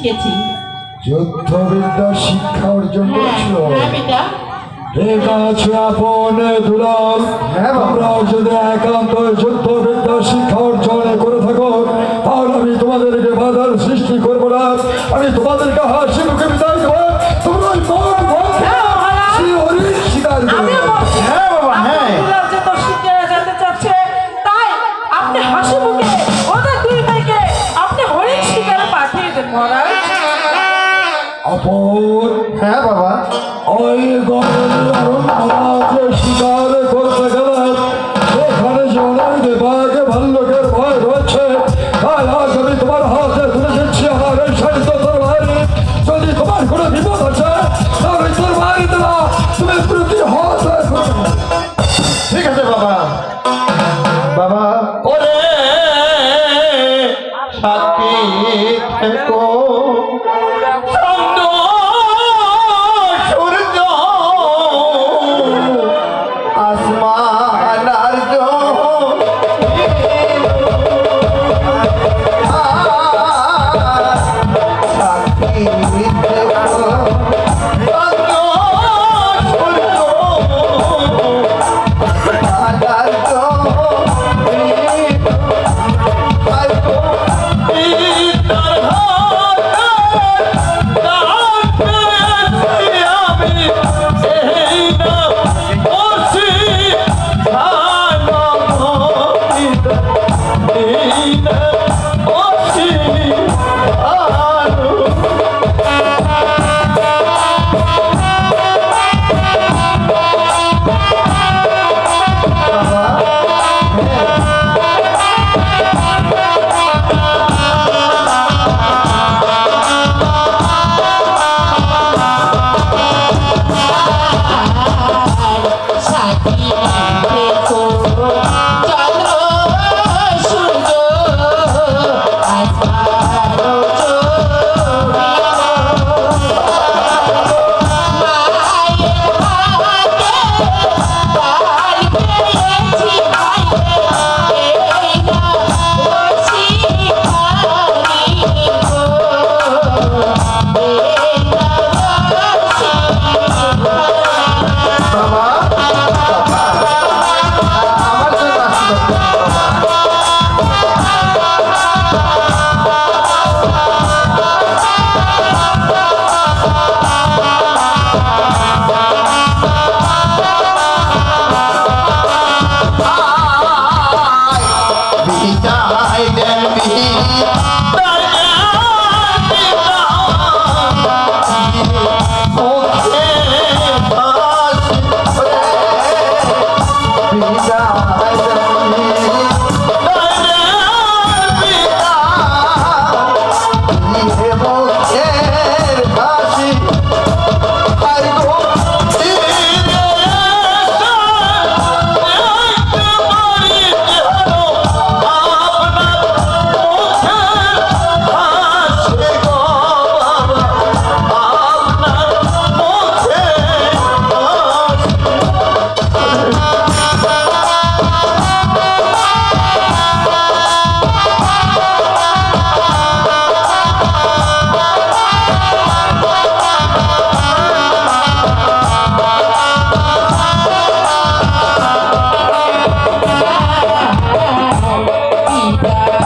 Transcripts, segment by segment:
শিখেছি। যুদ্ধবিদ্যা শিক্ষা অর্জন হ্যাঁ, করেছিল। হ্যাঁ, হ্যাঁ, শিক্ষা অর্জন করে থাকো আমি তোমাদেরকে বাধার সৃষ্টি করব না। আমি তোমাদেরকে হাসিল তপন হ্যাঁ বাবা। ওই Allah.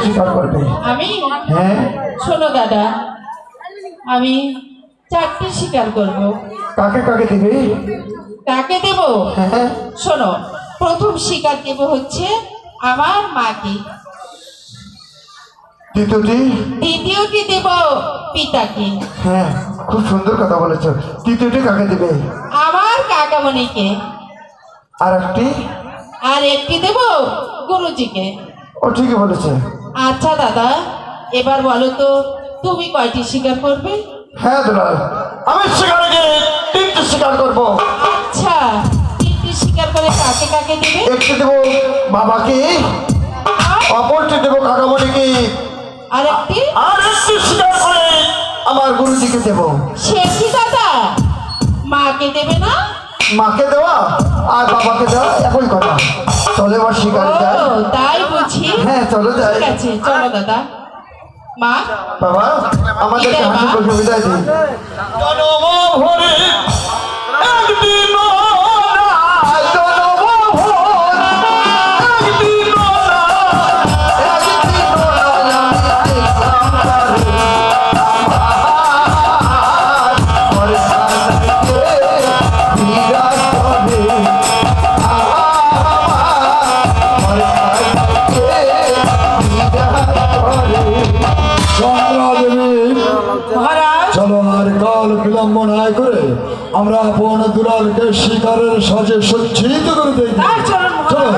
শিকার করবে আমি হ্যাঁ? শোনো দাদা আমি চারটি শিকার করব। কাকে কাকে দিবে? কাকে দেব? হ্যাঁ। শোনো প্রথম শিকার দেব হচ্ছে আমার মাকে। দ্বিতীয়টি? দ্বিতীয়টি দেব পিতাকে। হ্যাঁ খুব সুন্দর কথা বলেছ। তৃতীয়টি কাকে দিবে? আমার কাকামণিকে। আর একটি আর একটি দেব গুরুজিকে। ও ঠিকই বলেছে। আচ্ছা দাদা এবার বলো তো তুমি কয়টি শিকার করবে? হ্যাঁ দুলাল আমি শিকারে তিনটি শিকার করব। আচ্ছা তিনটি শিকার করে কাকে কাকে দেবে? একটি দেবো বাবাকে আর? অপরটি দেবো কাকামণিকে। আরেকটি আর একটি শিকার করে আমার গুরুজিকে দেবো। সে কি দাদা? মাকে দেবে না? মাকে দেওয়া আর বাবাকে দেওয়া একই কথা। চলে আমার শিকারে যায় তাই বুঝি হ্যাঁ চলো যাই। ঠিক আছে চলো দাদা। মা? বাবা আমাদেরকে হাসি। বিদায় দিন। জনম ভরে আমরা আপন দুলালকে শিকারের সাজে সজ্জিত করে দেই। চলো।